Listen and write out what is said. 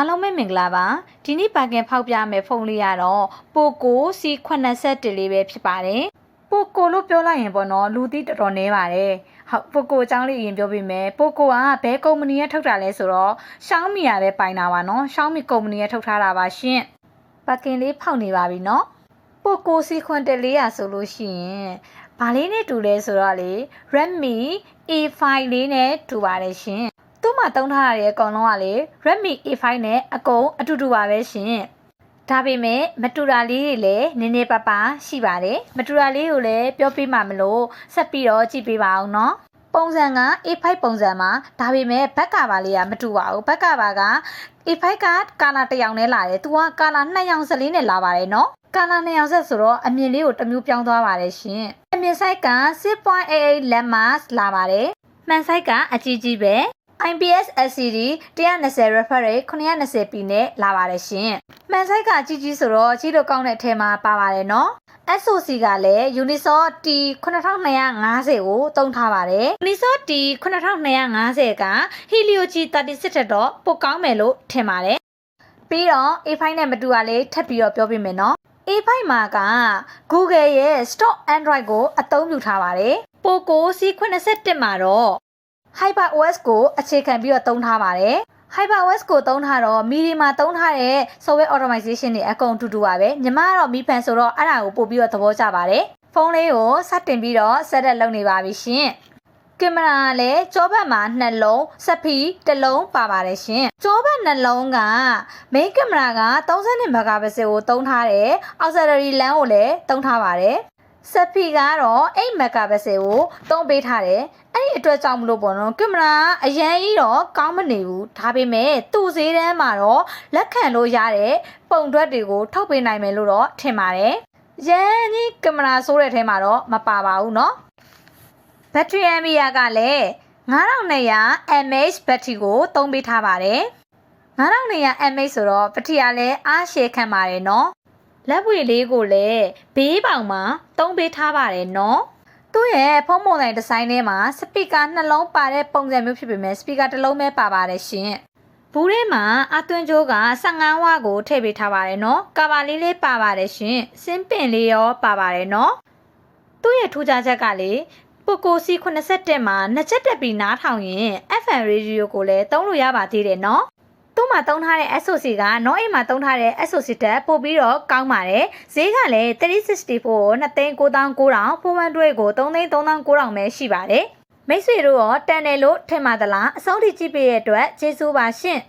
အားလုံးပဲမင်္ဂလာပါဒီနေ့ပါကင်ဖောက်ပြမယ်ဖုန်းလေးကတော့ Poco C81 လေးပဲဖြစ်ပါတယ် Poco လို့ပြောလိုက်ရင်ပေါ့နော်လူသိတော်တော်နည်းပါတယ်ဟုတ် Poco အကြောင်းလေးအရင်ပြောပြမယ် Poco ကဘယ်ကုမ္ပဏီရဲ့ထုတ်တာလဲဆိုတော့ Xiaomi ကပဲပိုင်တာပါနော် Xiaomi ကုမ္ပဏီရဲ့ထုတ်ထားတာပါရှင်ပါကင်လေးဖောက်နေပါပြီနော် Poco C81 လေးရဆိုလို့ရှိရင်ဘာလေးနဲ့တူလဲဆိုတော့လေ Redmi A5 လေးနဲ့တူပါတယ်ရှင် သူ့မှာတုံးထားရတဲ့အကောင်လုံးကလေ Redmi A5 နဲ့အကုန်အတူတူပါပဲရှင်ဒါပေမဲ့မတူတာလေးတွေလည်းနည်းနည်းပါးပါးရှိပါတယ်မတူတာလေးကိုလည်းပြောပြမှာမလို့ဆက်ပြီးတော့ကြည့်ပေးပါအောင်နော်ပုံစံက A5 ပုံစံမှာဒါပေမဲ့ဘက်ကပါလေးကမတူပါဘူးဘက်ကပါက A5 ကကာလာတစ်ယောင်နဲ့လာတယ်သူကကာလာနှစ်ယောင်စလေးနဲ့လာပါတယ်နော်ကာလာနှစ်ယောင်ဆက်ဆိုတော့အမြင်လေးကိုတစ်မျိုးပြောင်းသွားပါတယ်ရှင်အမြင်ဆိုင်က6.88 landmass လာပါတယ်မှန်ဆိုင်ကအကြီးကြီးပဲ IPS LCD 120 refresh rate 920p နဲ့လာပါတယ်ရှင်။မှန်ဆိုင်ကအကြီးကြီးဆိုတော့ကြီးလို့ကောင်းတဲ့အထက်မှာပါပါတယ်နော်။ SOC ကလည်း Unisoc T 9250ကိုတုံးထားပါတယ်။ Unisoc T 9250က Helio G36 ထက်တော့ပိုကောင်းမယ်လို့ထင်ပါတယ်။ပြီးတော့ A5 နဲ့မတူတာလေးထပ်ပြီးတော့ပြောပြမယ်နော်။ A5 မှာက Google ရဲ့ Stock Android ကိုအသုံးပြုထားပါတယ်။ Poco C81 မှာတော့ HyperOS ကိုအခြေခံပြီးတော့သုံးထားပါတယ်။ HyperOS ကိုသုံးထားတော့ MIDI မှာသုံးထားတဲ့ software automation တွေအကုန်တူတူပါပဲ။ညီမကတော့ Mi Fan ဆိုတော့အဲ့ဒါကိုပို့ပြီးတော့သဘောကျပါတယ်။ဖုန်းလေးကိုစတင်ပြီးတော့ set up လုပ်နေပါပြီရှင်။ကင်မရာကလည်းကြောဘက်မှာနှစ်လုံးစက်ဖီတစ်လုံးပါပါတယ်ရှင်။ကြောဘက်နှလုံးက main ကင်မရာက32 megapixel ကိုသုံးထားတယ်။ auxiliary lens ကိုလည်းသုံးထားပါတယ်။ စက်ဖီကတော့8 megapixel ကိုသုံးပေးထားတယ်။အဲ့ဒီအတွက်ကြောင့်မလို့ပေါ့နော်ကင်မရာအရင်ကြီးတော့ကောင်းမနေဘူးဒါပေမဲ့သူ့ဈေးတန်းမှာတော့လက်ခံလို့ရတဲ့ပုံတွက်တွေကိုထုတ်ပေးနိုင်မယ်လို့တော့ထင်ပါတယ်။ရန်ကြီးကင်မရာဆိုးတဲ့ထဲမှာတော့မပါပါဘူးเนาะဘက်ထရီအမ်ပီယာကလည်း9200 mAh ဘက်ထရီကိုသုံးပေးထားပါတယ်9200 mAh ဆိုတော့ဘက်ထရီကလည်းအားရှည်ခံပါတယ်เนาะ လက်ပွေလေးကိုလည်းဘေးပေါင်မှာသုံးပေးထားပါတယ်နော်သူ့ရဲ့ဖုန်းပုံစံဒီဇိုင်းထဲမှာစပီကာနှလုံးပါတဲ့ပုံစံမျိုးဖြစ်ပေမဲ့စပီကာတစ်လုံးပဲပါပါတယ်ရှင်ဘူးထဲမှာအသွင်ကျိုးက15ဝါကိုထည့်ပေးထားပါတယ်နော်ကာပါလေးလေးပါပါတယ်ရှင်စင်းပင်လေးရောပါပါတယ်နော်သူ့ရဲ့ထူးခြားချက်ကလေပိုကိုစီ81မှာနှစ်ချက်တက်ပြီးနားထောင်ရင် FM ရေဒီယိုကိုလည်းသုံးလို့ရပါသေးတယ်နော် သူ့မှာတုံးထားတဲ့ SOC က no အိမ်မှာတုံးထားတဲ့ SOC တက်ပို့ပြီးတော့ကောင်းပါတယ်ဈေးကလည်း364ကို2,9900 412ကို3,3900ပဲရှိပါတယ်မိတ်ဆွေတို့ရောတန်တယ်လို့ထင်ပါသလားအဆုံးထိကြည့်ပေးတဲ့အတွက်ကျေးဇူးပါရှင့်